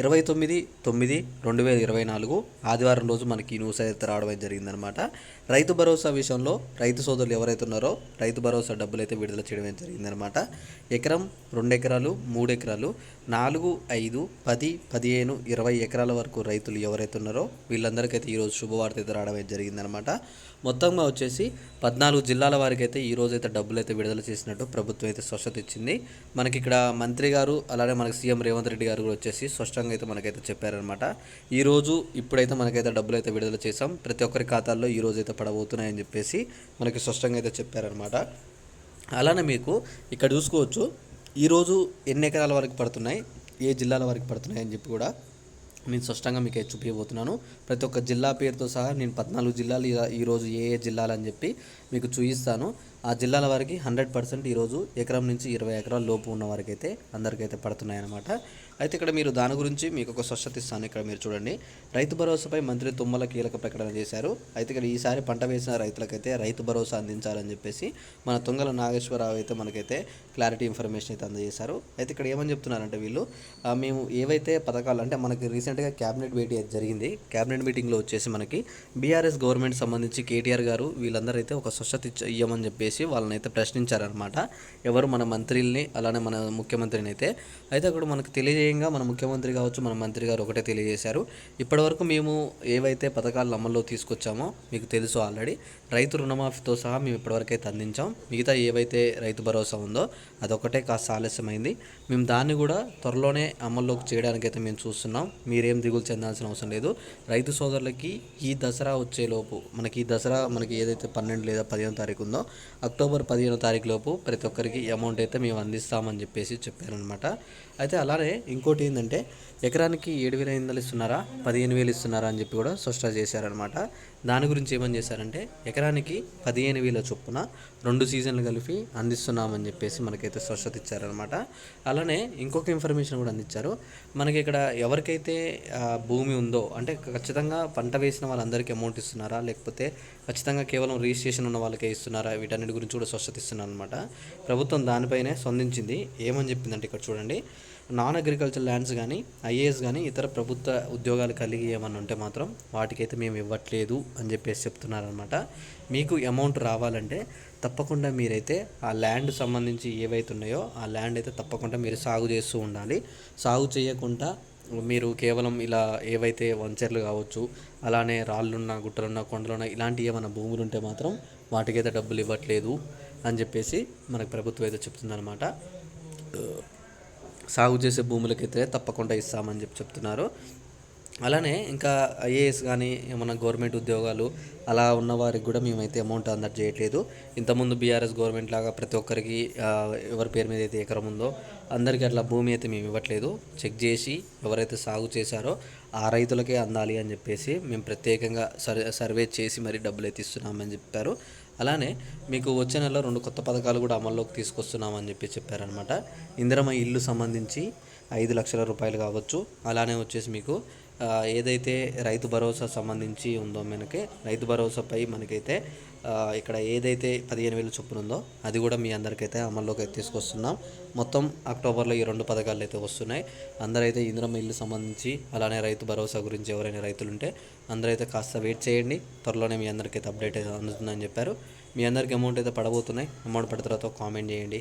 ఇరవై తొమ్మిది తొమ్మిది రెండు వేల ఇరవై నాలుగు ఆదివారం రోజు మనకి ఈ న్యూస్ అయితే రావడం జరిగిందనమాట రైతు భరోసా విషయంలో రైతు సోదరులు ఎవరైతే ఉన్నారో రైతు భరోసా డబ్బులు అయితే విడుదల చేయడం జరిగిందనమాట ఎకరం రెండు ఎకరాలు మూడు ఎకరాలు నాలుగు ఐదు పది పదిహేను ఇరవై ఎకరాల వరకు రైతులు ఎవరైతే ఉన్నారో వీళ్ళందరికైతే ఈరోజు శుభవార్త అయితే రావడం జరిగిందనమాట మొత్తంగా వచ్చేసి పద్నాలుగు జిల్లాల వారికి అయితే ఈ అయితే డబ్బులు అయితే విడుదల చేసినట్టు ప్రభుత్వం అయితే స్పష్టత ఇచ్చింది. మనకి ఇక్కడ మంత్రి గారు అలానే మనకి సీఎం రేవంత్ రెడ్డి గారు కూడా వచ్చేసి స్పష్టంగా అయితే మనకైతే చెప్పారనమాట ఈ రోజు ఇప్పుడైతే మనకైతే డబ్బులు అయితే విడుదల చేసాం ప్రతి ఒక్కరి ఖాతాల్లో ఈ రోజు అయితే పడబోతున్నాయని చెప్పేసి మనకి స్పష్టంగా అయితే చెప్పారనమాట అలానే మీకు ఇక్కడ చూసుకోవచ్చు ఈరోజు ఎన్ని ఎకరాల వరకు పడుతున్నాయి ఏ జిల్లాల వరకు పడుతున్నాయి అని చెప్పి కూడా నేను స్పష్టంగా మీకు అయితే చూపించబోతున్నాను. ప్రతి ఒక్క జిల్లా పేరుతో సహా నేను పద్నాలుగు జిల్లాలు ఇలా- ఈరోజు ఏ ఏ జిల్లాలు అని చెప్పి మీకు చూపిస్తాను. ఆ జిల్లాల వారికి హండ్రెడ్ పర్సెంట్ ఈరోజు ఎకరం నుంచి ఇరవై ఎకరాల లోపు ఉన్న వారికి అయితే అందరికైతే పడుతున్నాయి అన్నమాట అయితే ఇక్కడ మీరు దాని గురించి మీకు ఒక స్వచ్ఛత ఇస్తాను ఇక్కడ మీరు చూడండి. రైతు భరోసాపై మంత్రి తుమ్మల కీలక ప్రకటన చేశారు. అయితే ఇక్కడ ఈసారి పంట వేసిన రైతులకైతే రైతు భరోసా అందించాలని చెప్పేసి మన తుంగల నాగేశ్వరరావు అయితే మనకైతే క్లారిటీ ఇన్ఫర్మేషన్ అయితే అందజేశారు. అయితే ఇక్కడ ఏమని చెప్తున్నారంటే వీళ్ళు మేము ఏవైతే పథకాలు అంటే మనకి రీసెంట్గా క్యాబినెట్ భేటీ అయితే జరిగింది. క్యాబినెట్ మీటింగ్లో వచ్చేసి మనకి బీఆర్ఎస్ గవర్నమెంట్ సంబంధించి కేటీఆర్ గారు వీళ్ళందరూ అయితే ఒక స్వచ్ఛత ఇవ్వమని ఇయ్యమని చెప్పేసి వాళ్ళని అయితే ప్రశ్నించారనమాట ఎవరు మన మంత్రుల్ని అలానే మన ముఖ్యమంత్రిని అయితే అయితే అక్కడ మనకు తెలియజేయంగా మన ముఖ్యమంత్రి కావచ్చు మన మంత్రి గారు ఒకటే తెలియజేశారు. ఇప్పటివరకు మేము ఏవైతే పథకాలు అమల్లో తీసుకొచ్చామో మీకు తెలుసు ఆల్రెడీ రైతు రుణమాఫీతో సహా మేము ఇప్పటివరకైతే అయితే అందించాం. మిగతా ఏవైతే రైతు భరోసా ఉందో అదొకటే కాస్త ఆలస్యమైంది. మేము దాన్ని కూడా త్వరలోనే అమల్లోకి చేయడానికి అయితే మేము చూస్తున్నాం. మీరేం దిగులు చెందాల్సిన అవసరం లేదు. రైతు సోదరులకి ఈ దసరా వచ్చేలోపు మనకి ఈ దసరా మనకి ఏదైతే పన్నెండు లేదా పదిహేను తారీఖు ఉందో అక్టోబర్ పదిహేను తారీఖు లోపు ప్రతి ఒక్కరికి అమౌంట్ అయితే మేము అందిస్తామని చెప్పేసి చెప్పారనమాట అయితే అలానే ఇంకోటి ఏంటంటే ఎకరానికి ఏడు వేల ఐదు వందలు ఇస్తున్నారా పదిహేను వేలు ఇస్తున్నారా అని చెప్పి కూడా స్పష్టం చేశారనమాట దాని గురించి ఏమని చేశారంటే ఎకరానికి పదిహేను వేల చొప్పున రెండు సీజన్లు కలిపి అందిస్తున్నామని చెప్పేసి మనకైతే స్పష్టత ఇచ్చారనమాట అలానే ఇంకొక ఇన్ఫర్మేషన్ కూడా అందించారు. మనకి ఇక్కడ ఎవరికైతే భూమి ఉందో అంటే ఖచ్చితంగా పంట వేసిన వాళ్ళందరికీ అమౌంట్ ఇస్తున్నారా లేకపోతే ఖచ్చితంగా కేవలం రిజిస్ట్రేషన్ ఉన్న వాళ్ళకే ఇస్తున్నారా వీటన్నిటి గురించి కూడా స్పష్టత ఇస్తున్నారు అనమాట ప్రభుత్వం దానిపైనే స్పందించింది. ఏమని చెప్పిందంటే ఇక్కడ చూడండి. నాన్ అగ్రికల్చర్ ల్యాండ్స్ కానీ ఐఏఎస్ కానీ ఇతర ప్రభుత్వ ఉద్యోగాలు కలిగి ఏమన్నా ఉంటే మాత్రం వాటికైతే మేము ఇవ్వట్లేదు అని చెప్పేసి చెప్తున్నారనమాట మీకు అమౌంట్ రావాలంటే తప్పకుండా మీరైతే ఆ ల్యాండ్ సంబంధించి ఏవైతే ఉన్నాయో ఆ ల్యాండ్ అయితే తప్పకుండా మీరు సాగు చేస్తూ ఉండాలి. సాగు చేయకుండా మీరు కేవలం ఇలా ఏవైతే వంచర్లు కావచ్చు అలానే రాళ్ళున్న గుట్టలున్న కొండలున్న ఇలాంటి ఏమైనా భూములు ఉంటే మాత్రం వాటికైతే డబ్బులు ఇవ్వట్లేదు అని చెప్పేసి మనకు ప్రభుత్వం అయితే చెప్తుందనమాట సాగు చేసే భూములకైతే తప్పకుండా ఇస్తామని చెప్పి చెప్తున్నారు. అలానే ఇంకా ఐఏఎస్ కానీ ఏమన్నా గవర్నమెంట్ ఉద్యోగాలు అలా ఉన్న వారికి కూడా మేమైతే అమౌంట్ అందరు చేయట్లేదు ఇంతకుముందు బీఆర్ఎస్ గవర్నమెంట్ లాగా ప్రతి ఒక్కరికి ఎవరి పేరు మీద అయితే ఎకరం ఉందో అందరికీ అట్లా భూమి అయితే మేము ఇవ్వట్లేదు. చెక్ చేసి ఎవరైతే సాగు చేశారో ఆ రైతులకే అందాలి అని చెప్పేసి మేము ప్రత్యేకంగా సర్ సర్వే చేసి మరి డబ్బులు అయితే ఇస్తున్నామని చెప్పారు. అలానే మీకు వచ్చే నెలలో రెండు కొత్త పథకాలు కూడా అమల్లోకి తీసుకొస్తున్నామని చెప్పి చెప్పారనమాట ఇందిరమ్మ ఇల్లు సంబంధించి ఐదు లక్షల రూపాయలు కావచ్చు. అలానే వచ్చేసి మీకు ఏదైతే రైతు భరోసా సంబంధించి ఉందో మనకి రైతు భరోసాపై మనకైతే ఇక్కడ ఏదైతే పదిహేను వేలు చొప్పున ఉందో అది కూడా మీ అందరికైతే అమల్లోకి తీసుకొస్తున్నాం. మొత్తం అక్టోబర్లో ఈ రెండు పథకాలు అయితే వస్తున్నాయి. అందరైతే ఇందిరమ్మ ఇల్లు సంబంధించి అలానే రైతు భరోసా గురించి ఎవరైనా రైతులు ఉంటే అందరైతే కాస్త వెయిట్ చేయండి. త్వరలోనే మీ అందరికైతే అప్డేట్ అయితే అందుతుందని చెప్పారు. మీ అందరికి అమౌంట్ అయితే పడబోతున్నాయి. అమౌంట్ పడిన తర్వాత కామెంట్ చేయండి.